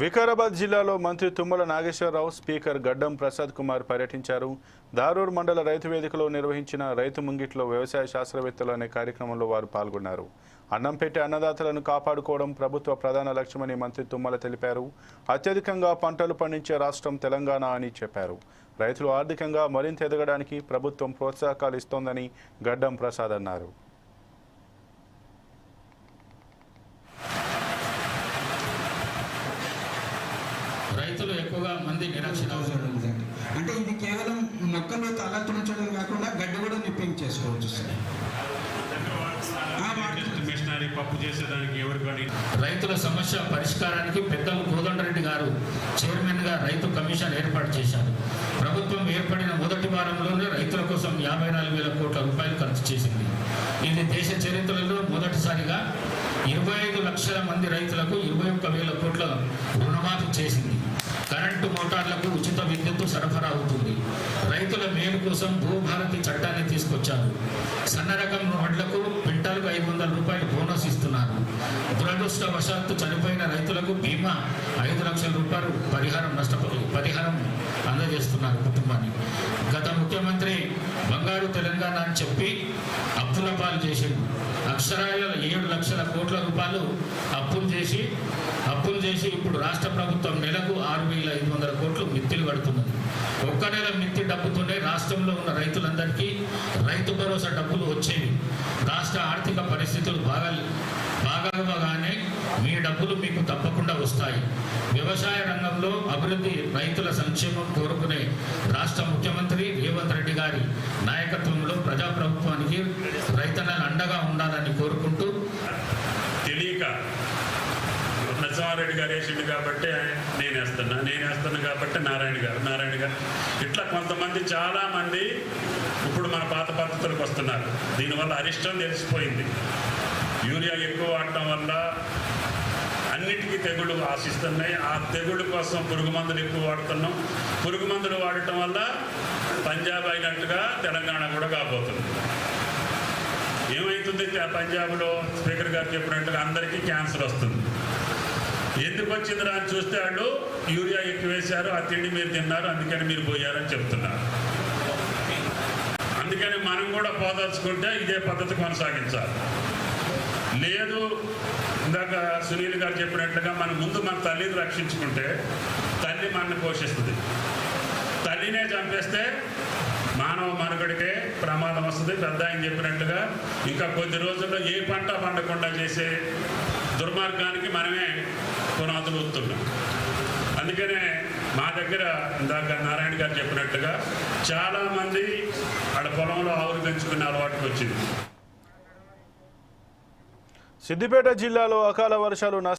వికారాబాద్ జిల్లాలో మంత్రి తుమ్మల నాగేశ్వరరావు స్పీకర్ గడ్డం ప్రసాద్ కుమార్ పర్యటించారు. దారూర్ మండల రైతు వేదికలో నిర్వహించిన రైతు ముంగిట్లో వ్యవసాయ శాస్త్రవేత్తలు అనే కార్యక్రమంలో వారు పాల్గొన్నారు. అన్నం పెట్టి అన్నదాతలను కాపాడుకోవడం ప్రభుత్వ ప్రధాన లక్ష్యమని మంత్రి తుమ్మల తెలిపారు. అత్యధికంగా పంటలు పండించే రాష్ట్రం తెలంగాణ అని చెప్పారు. రైతులు ఆర్థికంగా మరింత ఎదగడానికి ప్రభుత్వం ప్రోత్సాహకాలు ఇస్తోందని గడ్డం ప్రసాద్ అన్నారు. రైతులు ఎక్కువగా మంది థౌసండ్ అంటే ఇది కేవలం మొక్కలు తలెత్తుంచడం కాకుండా గడ్డి కూడా నిప్పింగ్ చేసుకోవచ్చు సార్. పప్పు చేసేదానికి ఎవరు కానీ రైతుల సమస్య పరిష్కారానికి పెద్దలు కోదండరెడ్డి గారు చైర్మన్గా రైతు కమిషన్ ఏర్పాటు చేశారు. ప్రభుత్వం ఏర్పడిన మొదటి వారంలోనే రైతుల కోసం యాభై నాలుగు వేల కోట్ల రూపాయలు ఖర్చు చేసింది. ఇది దేశ చరిత్రలో ఇరవై ఐదు లక్షల మంది రైతులకు ఇరవై ఒక్క వేల కోట్ల రుణమాఫీ చేసింది. కరెంటు మోటార్లకు ఉచిత విద్యుత్తు సరఫరా అవుతుంది. రైతుల మేలు కోసం భూభారతి చట్టాన్ని తీసుకొచ్చారు. సన్న రకం వడ్లకు క్వింటాల్కు ఐదు వందల రూపాయలు బోనస్ ఇస్తున్నారు. దురదృష్టవశాత్తు చనిపోయిన రైతులకు బీమా ఐదు లక్షల రూపాయలు పరిహారం నష్ట పరిహారం అందజేస్తున్నారు కుటుంబాన్ని. గత ముఖ్యమంత్రి బంగారు తెలంగాణ అని చెప్పి అప్పుల పాలు చేసిండు. అక్షరాల ఏడు లక్షల కోట్ల రూపాయలు అప్పులు చేసి అప్పులు చేసి ఇప్పుడు రాష్ట్ర ప్రభుత్వం నెలకు ఆరు వేల ఐదు వందల కోట్లు మిత్తిలు కడుతున్నది. ఒక్క నెల మిత్తి డబ్బుతోనే రాష్ట్రంలో ఉన్న రైతులందరికీ రైతు భరోసా డబ్బులు వచ్చేవి. రాష్ట్ర ఆర్థిక పరిస్థితులు బాగా బాగానే మీ డబ్బులు మీకు తప్పకుండా వస్తాయి. వ్యవసాయ రంగంలో అభివృద్ధి రైతుల సంక్షేమం కోరుకునే రాష్ట్ర ముఖ్యమంత్రి ప్రభుత్వానికి రైతన్నలు అండగా ఉండాలని కోరుకుంటూ తెలియక నరసింహారెడ్డి గారు వేసిండు కాబట్టి నేను వేస్తున్నా నేను వేస్తున్నా కాబట్టి నారాయణ గారు నారాయణ గారు. ఇట్లా కొంతమంది చాలామంది ఇప్పుడు మన పాత పద్ధతులకు వస్తున్నారు. దీనివల్ల అరిష్టం తెలిసిపోయింది. యూరియా ఎక్కువ వాడటం వల్ల అన్నిటికీ తెగుళ్ళు ఆశిస్తున్నాయి ఆ తెగుళ్ళ కోసం పురుగు మందులు ఎక్కువ వాడుతున్నాం. పురుగు మందులు వాడటం వల్ల పంజాబ్ అయినట్టుగా తెలంగాణ కూడా కాబోతుంది. ఏమవుతుంది పంజాబ్లో స్పీకర్ గారు చెప్పినట్టుగా అందరికీ క్యాన్సర్ వస్తుంది. ఎందుకు వచ్చిందిరా అని చూస్తే వాళ్ళు యూరియా ఎక్కువ వేశారు ఆ తిండి మీరు తిన్నారు అందుకని మీరు పోయారని చెప్తున్నారు. అందుకని మనం కూడా పోదలుచుకుంటే ఇదే పద్ధతి కొనసాగించాలి. లేదు. ఇందాక సునీల్ గారు చెప్పినట్లుగా మన ముందు మన తల్లిని రక్షించుకుంటే తల్లి మనని పోషిస్తుంది. తల్లినే చంపేస్తే మానవ మనుగడికే ప్రమాదం వస్తుంది. పెద్ద ఆయన చెప్పినట్టుగా ఇంకా కొద్ది రోజుల్లో ఏ పంట పండకుండా చేసే దుర్మార్గానికి మనమే పునాదులు వస్తున్నాం అందుకనే మా దగ్గర ఇందాక నారాయణ గారు చెప్పినట్టుగా చాలామంది ఆడ పొలంలో ఆవులు పెంచుకునే అలవాటుకు వచ్చింది సిద్దిపేట జిల్లాలో అకాల వర్షాలు